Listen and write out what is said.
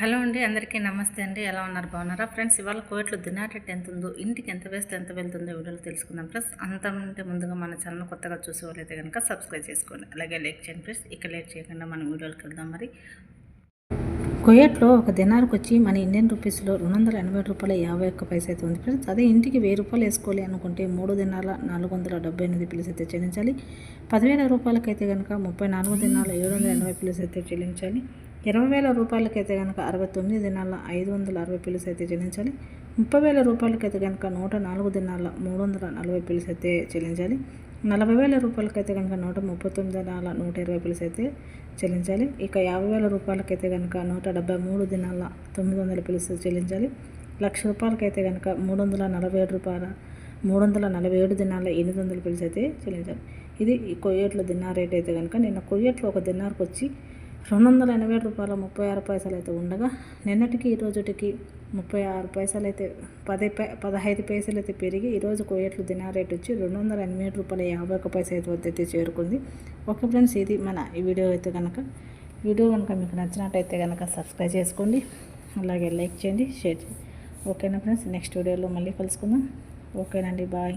Hello అండి అందరికీ నమస్తే అండి. ఎలా ఉన్నారు? బాగున్నారా? ఫ్రెండ్స్ ఇవాళ కోయట్లో దినార్ రేట్ ఎంత ఉందో ఇంటికి ఎంత వేస్తే ఎంత వెళ్తుందో వీడియోలో తెలుసుకుందాం ప్లస్ అంతకంటే ముందుగా మన ఛానల్ కొత్తగా చూసేవాళ్ళైతే కనుక సబ్స్క్రైబ్ చేసుకోండి. అలాగే లైక్ చేయండి ఫ్రెండ్స్. ఇక లేట్ చేయకుండా మనం వీడియోకి వెళ్దాం మరి. కొయ్యట్లో ఒక దినార్కి వచ్చి మన ఇండియన్ రూపీస్లో రెండు వందల ఎనభై రూపాయల యాభై ఒక్క పైస అయితే ఉంది. ఫ్రెండ్స్ అదే ఇంటికి వెయ్యి రూపాయలు వేసుకోవాలి అనుకుంటే మూడు దినాల నాలుగు వందల డెబ్బై ఎనిమిది పిల్లలు అయితే చెల్లించాలి. పదివేల రూపాయలకైతే కనుక ముప్పై నాలుగు దినాల ఏడు వందల ఎనభై పిల్లలు అయితే చెల్లించాలి. ఇరవై వేల రూపాయలకైతే కనుక అరవై తొమ్మిది దినాల ఐదు వందల అరవై పిల్లలు అయితే చెల్లించాలి. ముప్పై వేల రూపాయలకైతే కనుక నూట నాలుగు దినాల మూడు వందల నలభై పిల్లలు అయితే చెల్లించాలి. నలభై వేల రూపాయలకైతే కనుక నూట ముప్పై తొమ్మిది దినాల నూట ఇరవై పైసలు అయితే చెల్లించాలి. ఇక యాభై వేల రూపాయలకైతే కనుక నూట డెబ్బై మూడు దినాల తొమ్మిది వందల పైసలు చెల్లించాలి. లక్ష రూపాయలకైతే కనుక మూడు వందల నలభై ఏడు రూపాయల మూడు వందల నలభై ఏడు దినాల ఎనిమిది వందల పైసలు అయితే చెల్లించాలి. ఇది ఈ కొయ్యేట్ల దినార్ రేట్ అయితే కనుక నిన్న కొయ్యేట్లో ఒక దినార్కి వచ్చి రెండు వందల ఎనభై రూపాయల ముప్పై ఆరు పైసలు అయితే ఉండగా నిన్నటికి ఈ రోజుటికి ముప్పై ఆరు పైసలు అయితే పది పై పదహైదు పైసలు అయితే పెరిగి ఈరోజు కోయట్లు దినా రేట్ వచ్చి రెండు వందల ఎనిమిది రూపాయల యాభై ఒక పైస అయితే వద్ద అయితే చేరుకుంది. ఓకే ఫ్రెండ్స్ ఇది మన ఈ వీడియో అయితే కనుక వీడియో కనుక మీకు నచ్చినట్టయితే కనుక సబ్స్క్రైబ్ చేసుకోండి. అలాగే లైక్ చేయండి షేర్ చేయండి. ఓకేనా ఫ్రెండ్స్ నెక్స్ట్ వీడియోలో మళ్ళీ కలుసుకుందాం. ఓకేనండి బాయ్.